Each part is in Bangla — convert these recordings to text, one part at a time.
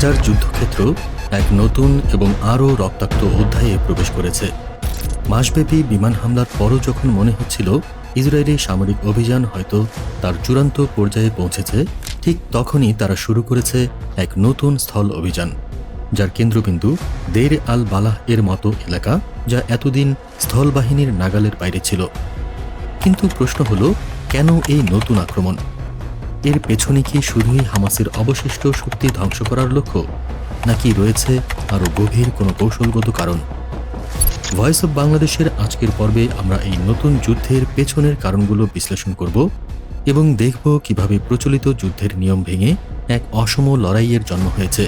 গাজার যুদ্ধক্ষেত্র এক নতুন এবং আরও রক্তাক্ত অধ্যায়ে প্রবেশ করেছে। মাসব্যাপী বিমান হামলার পরও যখন মনে হচ্ছিল ইসরায়েলি সামরিক অভিযান হয়তো তার চূড়ান্ত পর্যায়ে পৌঁছেছে, ঠিক তখনই তারা শুরু করেছে এক নতুন স্থল অভিযান, যার কেন্দ্রবিন্দু দের আল বালাহ এর মতো এলাকা যা এতদিন স্থলবাহিনীর নাগালের বাইরে ছিল। কিন্তু প্রশ্ন হলো, কেন এই নতুন আক্রমণ? এর পেছনে কি শুধুই হামাসের অবশিষ্ট শক্তি ধ্বংস করার লক্ষ্য, নাকি রয়েছে আরও গভীর কোনো কৌশলগত কারণ? ভয়েস অব বাংলাদেশের আজকের পর্বে আমরা এই নতুন যুদ্ধের পেছনের কারণগুলো বিশ্লেষণ করব এবং দেখব কীভাবে প্রচলিত যুদ্ধের নিয়ম ভেঙে এক অসম লড়াইয়ের জন্ম হয়েছে,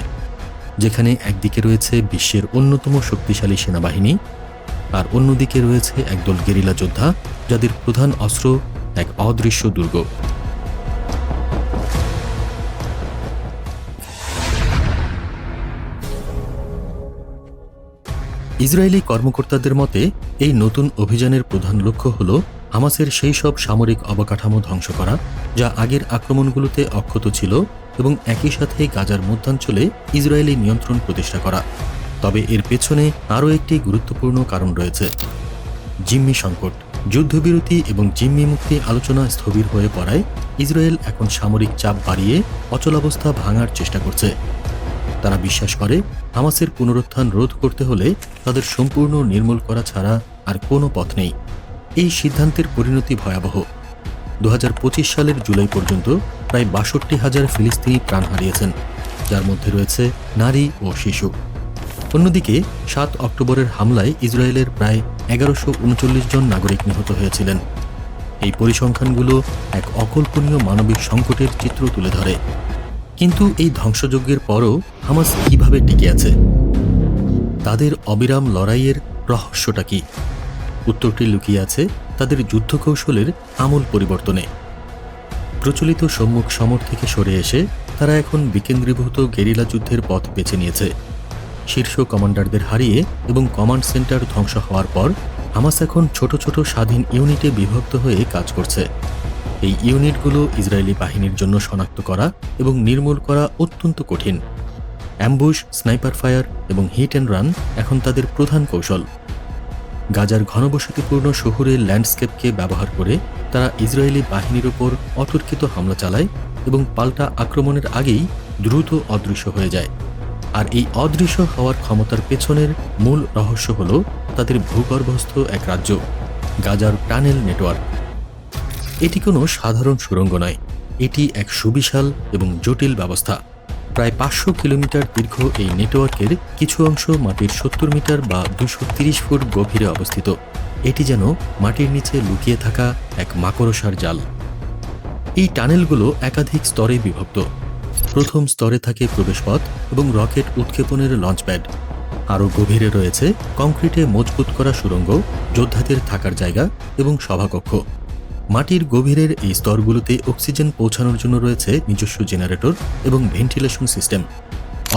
যেখানে একদিকে রয়েছে বিশ্বের অন্যতম শক্তিশালী সেনাবাহিনী, আর অন্যদিকে রয়েছে একদল গেরিলা যোদ্ধা যাদের প্রধান অস্ত্র এক অদৃশ্য দুর্গ। ইসরায়েলি কর্মকর্তাদের মতে, এই নতুন অভিযানের প্রধান লক্ষ্য হল হামাসের সেই সব সামরিক অবকাঠামো ধ্বংস করা, যা আগের আক্রমণগুলোতে অক্ষত ছিল এবং একই সাথে গাজার মধ্যাঞ্চলে ইসরায়েলি নিয়ন্ত্রণ প্রতিষ্ঠা করা। তবে এর পেছনে আরও একটি গুরুত্বপূর্ণ কারণ রয়েছে। জিম্মি সংকট, যুদ্ধবিরতি এবং জিম্মি মুক্তি আলোচনা স্থবির হয়ে পড়ায় ইসরায়েল এখন সামরিক চাপ বাড়িয়ে অচলাবস্থা ভাঙার চেষ্টা করছে। তারা বিশ্বাস করে, হামাসের পুনরুত্থান রোধ করতে হলে তাদের সম্পূর্ণ নির্মূল করা ছাড়া আর কোনো পথ নেই। এই সিদ্ধান্তের পরিণতি ভয়াবহ। দু হাজার পঁচিশ সালের জুলাই পর্যন্ত প্রায় বাষট্টি হাজার ফিলিস্তিনি প্রাণ হারিয়েছেন, যার মধ্যে রয়েছে নারী ও শিশু। অন্যদিকে, সাত অক্টোবরের হামলায় ইসরায়েলের প্রায় এগারোশো উনচল্লিশ জন নাগরিক নিহত হয়েছিলেন। এই পরিসংখ্যানগুলো এক অকল্পনীয় মানবিক সংকটের চিত্র তুলে ধরে। কিন্তু এই ধ্বংসযজ্ঞের পরও হামাস কীভাবে টিকে আছে? তাদের অবিরাম লড়াইয়ের রহস্যটা কি? উত্তরটি লুকিয়ে আছে তাদের যুদ্ধকৌশলের আমূল পরিবর্তনে। প্রচলিত সম্মুখ সমর থেকে সরে এসে তারা এখন বিকেন্দ্রীভূত গেরিলা যুদ্ধের পথ বেছে নিয়েছে। শীর্ষ কমান্ডারদের হারিয়ে এবং কমান্ড সেন্টার ধ্বংস হওয়ার পর হামাস এখন ছোট ছোট স্বাধীন ইউনিটে বিভক্ত হয়ে কাজ করছে। এই ইউনিটগুলো ইসরায়েলি বাহিনীর জন্য শনাক্ত করা এবং নির্মূল করা অত্যন্ত কঠিন। অ্যাম্বুশ, স্নাইপার ফায়ার এবং হিট অ্যান্ড রান এখন তাদের প্রধান কৌশল। গাজার ঘনবসতিপূর্ণ শহুরের ল্যান্ডস্কেপকে ব্যবহার করে তারা ইসরায়েলি বাহিনীর ওপর অতর্কিত হামলা চালায় এবং পাল্টা আক্রমণের আগেই দ্রুত অদৃশ্য হয়ে যায়। আর এই অদৃশ্য হওয়ার ক্ষমতার পেছনের মূল রহস্য হল তাদের ভূগর্ভস্থ এক রাজ্য, গাজার টানেল নেটওয়ার্ক। এটি কোনো সাধারণ সুড়ঙ্গ নয়। এটি এক সুবিশাল এবং জটিল ব্যবস্থা। প্রায় পাঁচশো কিলোমিটার দীর্ঘ এই নেটওয়ার্কের কিছু অংশ মাটির সত্তর মিটার বা দুশো তিরিশ ফুট গভীরে অবস্থিত। এটি যেন মাটির নিচে লুকিয়ে থাকা এক মাকড়সার জাল। এই টানেলগুলো একাধিক স্তরে বিভক্ত। প্রথম স্তরে থাকে প্রবেশপথ এবং রকেট উৎক্ষেপণের লঞ্চপ্যাড। আরও গভীরে রয়েছে কংক্রিটে মজবুত করা সুড়ঙ্গ যোদ্ধাদের থাকার জায়গা এবং সভাকক্ষ। মাটির গভীরের এই স্তরগুলোতে অক্সিজেন পৌঁছানোর জন্য রয়েছে নিজস্ব জেনারেটর এবং ভেন্টিলেশন সিস্টেম।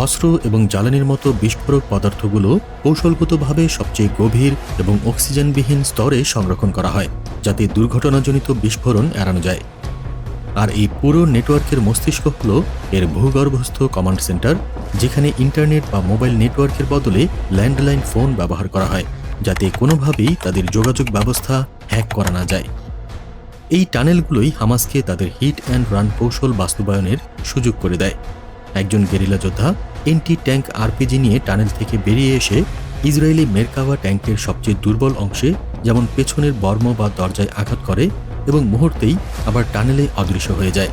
অস্ত্র এবং জ্বালানির মতো বিস্ফোরক পদার্থগুলো কৌশলগতভাবে সবচেয়ে গভীর এবং অক্সিজেনবিহীন স্তরে সংরক্ষণ করা হয়, যাতে দুর্ঘটনাজনিত বিস্ফোরণ এড়ানো যায়। আর এই পুরো নেটওয়ার্কের মস্তিষ্ক হল এর ভূগর্ভস্থ কমান্ড সেন্টার, যেখানে ইন্টারনেট বা মোবাইল নেটওয়ার্কের বদলে ল্যান্ডলাইন ফোন ব্যবহার করা হয়, যাতে কোনোভাবেই তাদের যোগাযোগ ব্যবস্থা হ্যাক করা না যায়। এই টানেলগুলোই হামাসকে তাদের হিট অ্যান্ড রান কৌশল বাস্তবায়নের সুযোগ করে দেয়। একজন গেরিলা যোদ্ধা এনটি ট্যাঙ্ক আরপিজি নিয়ে টানেল থেকে বেরিয়ে এসে ইসরায়েলি মেরকাওয়া ট্যাঙ্কের সবচেয়ে দুর্বল অংশে, যেমন পেছনের বর্ম বা দরজায় আঘাত করে এবং মুহূর্তেই আবার টানেলে অদৃশ্য হয়ে যায়।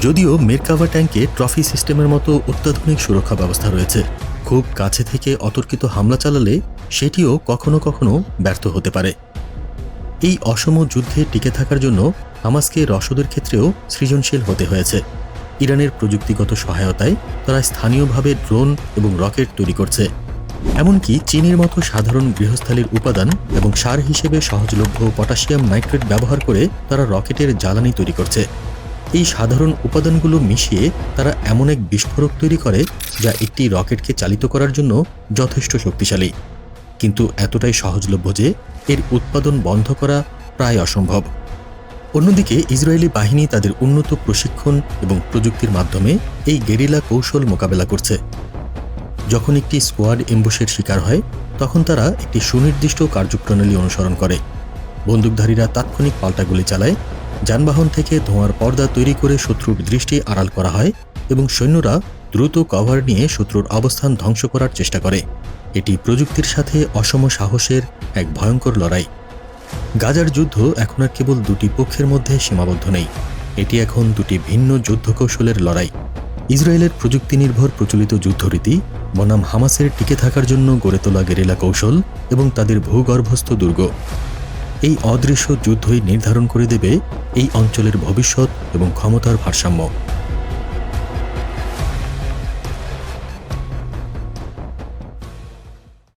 যদিও মেরকাভা ট্যাঙ্কে ট্রফি সিস্টেমের মতো অত্যাধুনিক সুরক্ষা ব্যবস্থা রয়েছে। খুব কাছে থেকে অতর্কিত হামলা চালালে সেটিও কখনো কখনো ব্যর্থ হতে পারে। এই অসম যুদ্ধে টিকে থাকার জন্য হামাসকে রসদের ক্ষেত্রেও সৃজনশীল হতে হয়েছে। ইরানের প্রযুক্তিগত সহায়তায় তারা স্থানীয়ভাবে ড্রোন এবং রকেট তৈরি করছে। এমনকি চিনির মতো সাধারণ গৃহস্থালির উপাদান এবং সার হিসেবে সহজলভ্য পটাশিয়াম নাইট্রেট ব্যবহার করে তারা রকেটের জ্বালানি তৈরি করছে। এই সাধারণ উপাদানগুলো মিশিয়ে তারা এমন এক বিস্ফোরক তৈরি করে যা একটি রকেটকে চালিত করার জন্য যথেষ্ট শক্তিশালী। কিন্তু এতটাই সহজলভ্য যে এর উৎপাদন বন্ধ করা প্রায় অসম্ভব। অন্যদিকে ইসরায়েলি বাহিনী তাদের উন্নত প্রশিক্ষণ এবং প্রযুক্তির মাধ্যমে এই গেরিলা কৌশল মোকাবেলা করছে। যখন একটি স্কোয়াড এম্বুশের শিকার হয়, তখন তারা একটি সুনির্দিষ্ট কার্যপ্রণালী অনুসরণ করে। বন্দুকধারীরা তাৎক্ষণিক পাল্টা গুলি চালায়, যানবাহন থেকে ধোঁয়ার পর্দা তৈরি করে শত্রুর দৃষ্টি আড়াল করা হয় এবং সৈন্যরা দ্রুত কভার নিয়ে শত্রুর অবস্থান ধ্বংস করার চেষ্টা করে। এটি প্রযুক্তির সাথে অসম সাহসের এক ভয়ঙ্কর লড়াই। গাজার যুদ্ধ এখন আর কেবল দুটি পক্ষের মধ্যে সীমাবদ্ধ নেই। এটি এখন দুটি ভিন্ন যুদ্ধ কৌশলের লড়াই। ইসরায়েলের প্রযুক্তি নির্ভর প্রচলিত যুদ্ধরীতি, বনাম হামাসের টিকে থাকার জন্য গড়ে তোলা গেরিলা কৌশল এবং তাদের ভূগর্ভস্থ দুর্গ। এই অদৃশ্য যুদ্ধই নির্ধারণ করে দেবে এই অঞ্চলের ভবিষ্যৎ এবং ক্ষমতার ভারসাম্য।